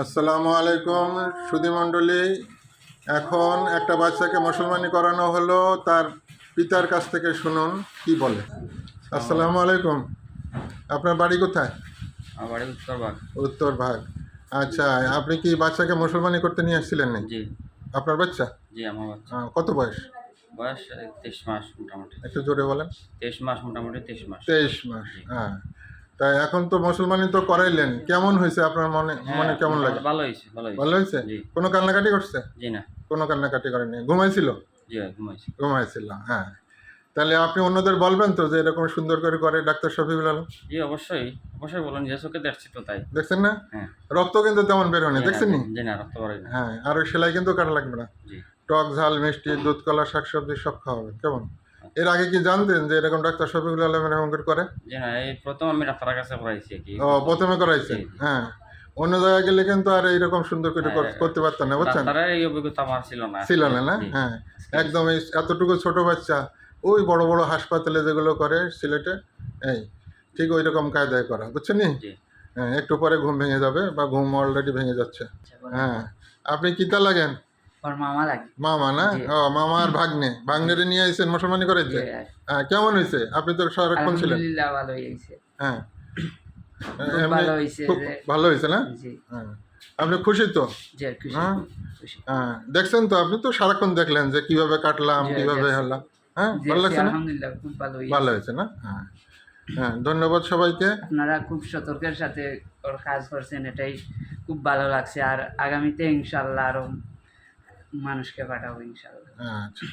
আসসালামু আলাইকুম সুধী মণ্ডলী। এখন একটা বাচ্চাকে মুসলমানি করানো হলো তার পিতার কাছ থেকে শুনুন কি বলে? আসসালামু আলাইকুম। আপনার বাড়ি কোথায়? আমার বাড়ি উত্তরবাগ উত্তর ভাগ। আচ্ছা আপনি কি বাচ্চাকে মুসলমানি করতে নিয়ে আসছিলেন নাকি? জি। আপনার বাচ্চা? জি আমার বাচ্চা। কত বয়স? বয়স তেইশ মাস মোটামুটি। একটু জোরে বলেন। তেইশ মাস মোটামুটি তেইশ মাস। তেইশ মাস হ্যাঁ। তাই এখন তো মুসলমানি তো করাইলেন। কেমন হয়েছে আপনার মনে মনে কেমন লাগে? হ্যাঁ, ভালো হয়েছে ভালো হয়েছে। ভালো হয়েছে? কোনো কান্নাকাটি করছে? জি না। কোনো কান্নাকাটি করেনি ঘুমাইছিল? ঘুমাইছিল হ্যাঁ। তাহলে আপনি অন্যদের বলবেন তো যে এরকম সুন্দর করে করে ডাক্তার শফিকুল আলম? জি অবশ্যই। অবশ্যই বলুন যে চোখে দেখছি তো তাই। দেখছেন না? হ্যাঁ। রক্ত কিন্তু তেমন বেরোনি জি না, দেখছেন নি? জি না রক্ত না হ্যাঁ আর ওই সেলাই কিন্তু কাটা লাগবে না। জি। টক ঝাল মিষ্টি দুধ কলা শাকসবজি সব খাওয়াবেন কেমন? এর আগে কি জানতেন যে এরকম ডাক্তার শফিকুল আলম এরকম করে না এই প্রথম আমি ডাক্তারের কাছে পড়াইছি কি। ও প্রথমে করাইছেন। হ্যাঁ। অন্য জায়গায় গেলে কিন্তু আর এইরকম সুন্দর করে হ্যাঁ, করতে পারতেন না বুঝছেন? এই অভিজ্ঞতা আমার ছিল না। ছিল না না? হ্যাঁ। একদম এই এতটুকু ছোট বাচ্চা ওই বড় বড় হাসপাতালে যেগুলো করে সিলেটে এই ঠিক ওই রকম কায়দায় করা বুঝছেন নি? হ্যাঁ একটু পরে ঘুম ভেঙে যাবে বা ঘুম অলরেডি ভেঙে যাচ্ছে। হ্যাঁ। আপনি কিতা লাগেন? ওর মামা লাগে। মামা না? ও মামা আর ভাগ্নে। ভাগ্নেরে নিয়ে মুসলমানি করাইতে? হ্যাঁ কেমন হয়েছে আপনি তো সারাক্ষণ ছিলেন? আলহামদুলিল্লাহ ভালো হয়েছে হ্যাঁ। ভালো যে- ভালো হয়েছে না? জি। হ্যাঁ। আপনি খুশি তো? হ্যাঁ? হ্যাঁ। দেখছেন তো আপনি তো সারাক্ষণ দেখলেন যে কীভাবে কাটলাম কীভাবে হলাম। হ্যাঁ ভালো লাগছে না? ভালো হয়েছে না? হ্যাঁ। হ্যাঁ ধন্যবাদ সবাইকে। আপনারা খুব সতর্কের সাথে ওর কাজ করছেন এটাই খুব ভালো লাগছে। আর আগামীতে ইনশাল্লাহ আরও মানুষকে পাঠাবো ইনশাল্লাহ আচ্ছা।